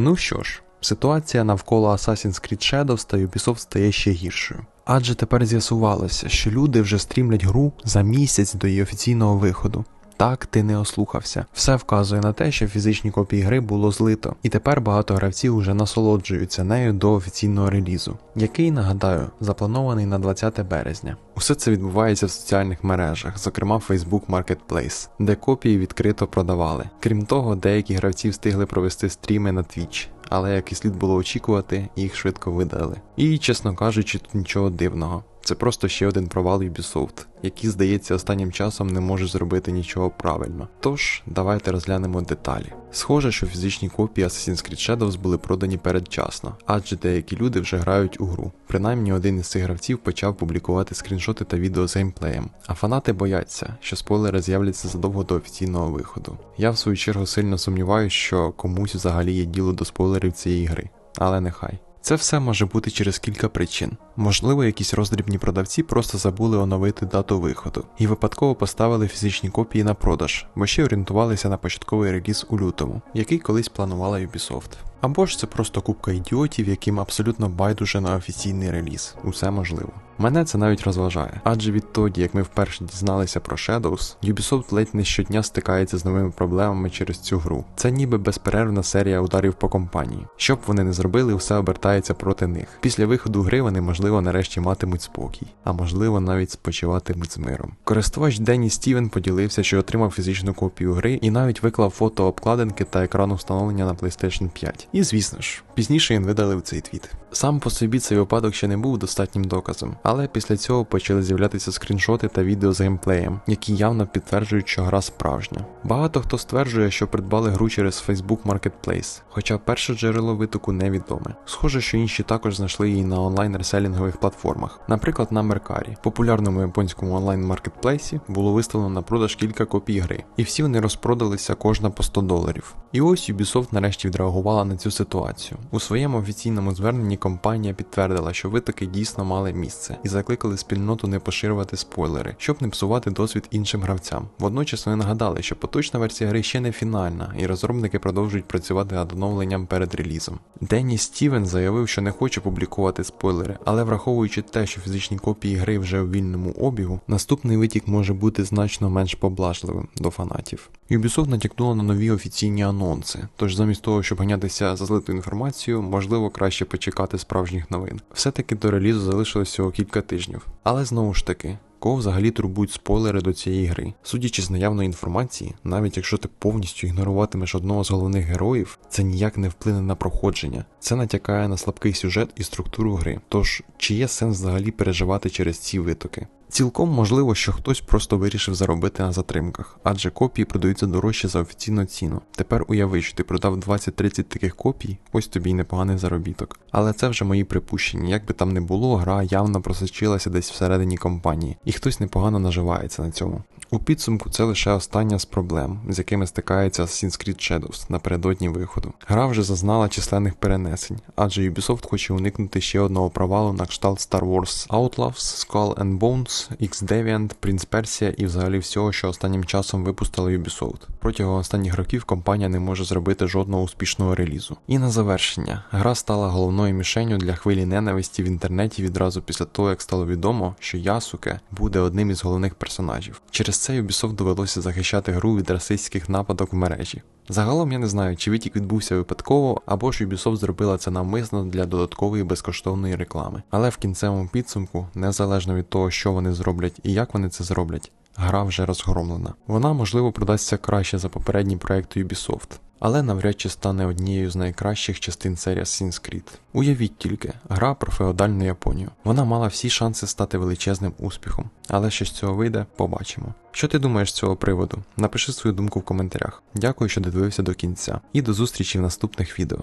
Ну що ж, ситуація навколо Assassin's Creed Shadows та Ubisoft стає ще гіршою. Адже тепер з'ясувалося, що люди вже стрімлять гру за місяць до її офіційного виходу. Так, ти не ослухався. Все вказує на те, що фізичні копії гри було злито, і тепер багато гравців вже насолоджуються нею до офіційного релізу, який, нагадаю, запланований на 20 березня. Усе це відбувається в соціальних мережах, зокрема Facebook Marketplace, де копії відкрито продавали. Крім того, деякі гравці встигли провести стріми на Twitch. Але як і слід було очікувати, їх швидко видали. І, чесно кажучи, тут нічого дивного. Це просто ще один провал Ubisoft, який, здається, останнім часом не може зробити нічого правильно. Тож, давайте розглянемо деталі. Схоже, що фізичні копії Assassin's Creed Shadows були продані передчасно, адже деякі люди вже грають у гру. Принаймні один із цих гравців почав публікувати скріншоти та відео з геймплеєм. А фанати бояться, що спойлери з'являться задовго до офіційного виходу. Я в свою чергу сильно сумніваюся, що комусь взагалі є діло до спойлерів цієї гри, але нехай. Це все може бути через кілька причин. Можливо, якісь роздрібні продавці просто забули оновити дату виходу і випадково поставили фізичні копії на продаж, бо ще орієнтувалися на початковий реліз у лютому, який колись планувала Ubisoft. Або ж це просто купка ідіотів, яким абсолютно байдуже на офіційний реліз. Усе можливо. Мене це навіть розважає, адже відтоді, як ми вперше дізналися про Shadows, Ubisoft ледь не щодня стикається з новими проблемами через цю гру. Це ніби безперервна серія ударів по компанії. Що б вони не зробили, все обертається проти них. Після виходу гри вони, можливо, нарешті матимуть спокій, а можливо навіть спочиватимуть з миром. Користувач Денні Стівен поділився, що отримав фізичну копію гри і навіть виклав фото обкладинки та екрану встановлення на PlayStation 5. І звісно ж, пізніше він видалив цей твіт. Сам по собі цей випадок ще не був достатнім доказом, але після цього почали з'являтися скріншоти та відео з геймплеєм, які явно підтверджують, що гра справжня. Багато хто стверджує, що придбали гру через Facebook Marketplace, хоча перше джерело витоку невідоме. Схоже, що інші також знайшли її на онлайн реселінгових платформах, наприклад, на Меркарі, популярному японському онлайн маркетплейсі, було виставлено на продаж кілька копій гри, і всі вони розпродалися кожна по 100 доларів. І ось Ubisoft нарешті відреагувала на цю ситуацію. У своєму офіційному зверненні компанія підтвердила, що витоки дійсно мали місце, і закликали спільноту не поширювати спойлери, щоб не псувати досвід іншим гравцям. Водночас вони нагадали, що поточна версія гри ще не фінальна, і розробники продовжують працювати над оновленням перед релізом. Денні Стівен заявив, що не хоче публікувати спойлери, але враховуючи те, що фізичні копії гри вже у вільному обігу, наступний витік може бути значно менш поблажливим до фанатів. Ubisoft натякнула на нові офіційні анонси, тож замість того, щоб ганятися за злиту інформацію, можливо краще почекати справжніх новин. Все-таки до релізу залишилось всього кілька тижнів. Але знову ж таки, кого взагалі турбують спойлери до цієї гри? Судячи з наявної інформації, навіть якщо ти повністю ігноруватимеш одного з головних героїв, це ніяк не вплине на проходження. Це натякає на слабкий сюжет і структуру гри. Тож, чи є сенс взагалі переживати через ці витоки? Цілком можливо, що хтось просто вирішив заробити на затримках, адже копії продаються дорожче за офіційну ціну. Тепер уяви, що ти продав 20-30 таких копій, ось тобі й непоганий заробіток. Але це вже мої припущення. Як би там не було, гра явно просочилася десь всередині компанії, і хтось непогано наживається на цьому. У підсумку це лише остання з проблем, з якими стикається Assassin's Creed Shadows напередодні виходу. Гра вже зазнала численних перенесень, адже Ubisoft хоче уникнути ще одного провалу на кшталт Star Wars Outlaws, Skull and Bones, X-Deviant, Prince Persia і взагалі всього, що останнім часом випустила Ubisoft. Протягом останніх років компанія не може зробити жодного успішного релізу. І на завершення, гра стала головною мішенью для хвилі ненависті в інтернеті відразу після того, як стало відомо, що Ясуке буде одним із головних персонажів. Через це Ubisoft довелося захищати гру від расистських нападок в мережі. Загалом я не знаю, чи витік відбувся випадково, або ж Ubisoft зробила це навмисно для додаткової безкоштовної реклами. Але в кінцевому підсумку, незалежно від того, що вони зроблять і як вони це зроблять, гра вже розгромлена. Вона, можливо, продасться краще за попередні проекти Ubisoft. Але навряд чи стане однією з найкращих частин серії Assassin's Creed. Уявіть тільки, гра про феодальну Японію. Вона мала всі шанси стати величезним успіхом, але що з цього вийде, побачимо. Що ти думаєш з цього приводу? Напиши свою думку в коментарях. Дякую, що додивився до кінця, і до зустрічі в наступних відео.